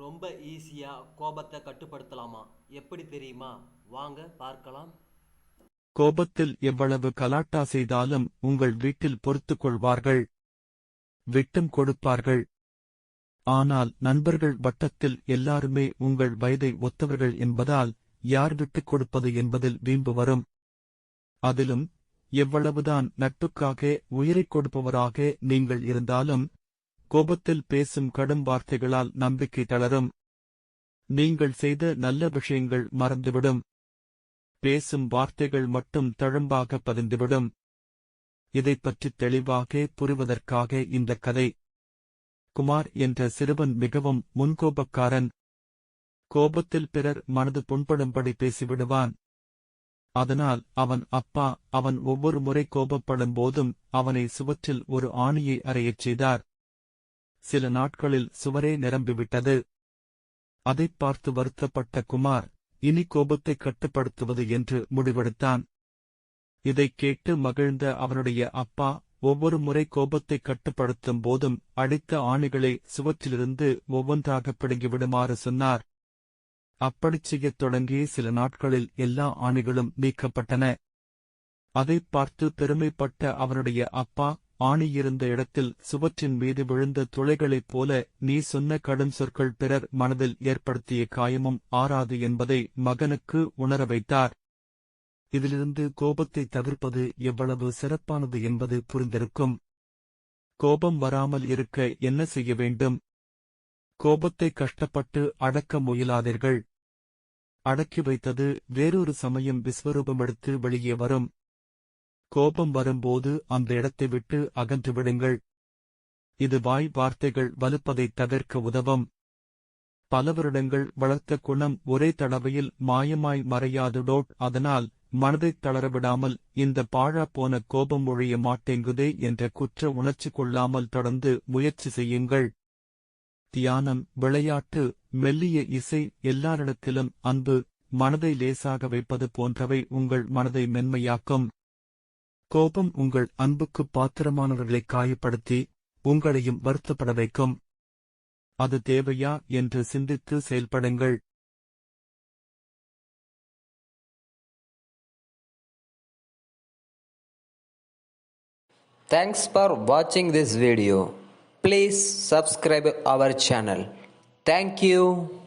ரொம்ப ஈஸியாக கோபத்தை கட்டுப்படுத்தலாமா? எப்படி தெரியுமா? வாங்க பார்க்கலாம். கோபத்தில் எவ்வளவு கலாட்டா செய்தாலும் உங்கள் வீட்டில் பொறுத்துக் கொள்வார்கள். விட்டம் கொடுப்பார்கள். ஆனால் நண்பர்கள் வட்டத்தில் எல்லாருமே உங்கள் வயதை ஒத்தவர்கள் என்பதால் யார் விட்டுக் கொடுப்பது என்பதில் வீம்பு வரும். அதிலும் எவ்வளவுதான் நட்புக்காக உயிரைக் கொடுப்பவராக நீங்கள் இருந்தாலும் கோபத்தில் பேசும் கடும் வார்த்தைகளால் நம்பிக்கை தளரும். நீங்கள் செய்த நல்ல விஷயங்கள் மறந்துவிடும். பேசும் வார்த்தைகள் மட்டும் தழும்பாக பதிந்துவிடும். இதைப் பற்றி தெளிவாக புரிவதற்காக இந்த கதை. குமார் என்ற சிறுவன் மிகவும் முன்கோபக்காரன். கோபத்தில் பிறர் மனது புண்படும்படி பேசிவிடுவான். அதனால் அவன் அப்பா அவன் ஒவ்வொரு முறை கோபப்படும் போதும் அவனை சுவற்றில் ஒரு ஆணியை அறையச் செய்தார். சில நாட்களில் சுவரே நிரம்பிவிட்டது. அதைப் பார்த்து வருத்தப்பட்ட குமார் இனி கோபத்தை கட்டுப்படுத்துவது என்று முடிவெடுத்தான். இதைக் கேட்டு மகிழ்ந்த அவனுடைய அப்பா ஒவ்வொரு முறை கோபத்தை கட்டுப்படுத்தும் போதும் அடித்த ஆணிகளை சுவற்றிலிருந்து ஒவ்வொன்றாக பிடுங்கிவிடுமாறு சொன்னார். அப்படிச் செய்யத் தொடங்கிய சில நாட்களில் எல்லா ஆணிகளும் நீக்கப்பட்டன. அதைப் பார்த்து பெருமைப்பட்ட அவனுடைய அப்பா ஆணி இருந்த இடத்தில் சுவற்றின் மீது விழுந்த துளைகளைப் போல நீ சொன்ன கடும் சொற்கள் பிறர் மனதில் ஏற்படுத்திய காயமும் ஆறாது என்பதை மகனுக்கு உணர வைத்தார். இதிலிருந்து கோபத்தை தவிர்ப்பது எவ்வளவு சிறப்பானது என்பது புரிந்திருக்கும். கோபம் வராமல் இருக்க என்ன செய்ய வேண்டும்? கோபத்தை கஷ்டப்பட்டு அடக்க முயலாதீர்கள். அடக்கி வைத்தது வேறொரு சமயம் விஸ்வரூபமெடுத்து வெளியே வரும். கோபம் வரும்போது அந்த இடத்தை விட்டு அகன்று விடுங்கள். இது வாய் வார்த்தைகள் வலுப்பதைத் தவிர்க்க உதவும். பல வருடங்கள் வளர்த்த குணம் ஒரே தடவையில் மாயமாய் மறையாதுடோட் அதனால் மனதைத் தளரவிடாமல் இந்த பாழா போன கோபம் ஒழிய மாட்டேங்குதே என்ற குற்ற உணர்ச்சி கொள்ளாமல் தொடர்ந்து முயற்சி செய்யுங்கள். தியானம் விளையாட்டு மெல்லிய இசை எல்லாரிடத்திலும் அன்பு மனதை லேசாக வைப்பது போன்றவை உங்கள் மனதை மென்மையாக்கும். கோபம் உங்கள் அன்புக்கு பாத்திரமானவர்களை காயப்படுத்தி உங்களையும் வருத்தப்பட வைக்கும் அது தேவையா என்று சிந்தித்து செயல்படுங்கள் Thanks for watching this video. Please subscribe our channel. Thank you.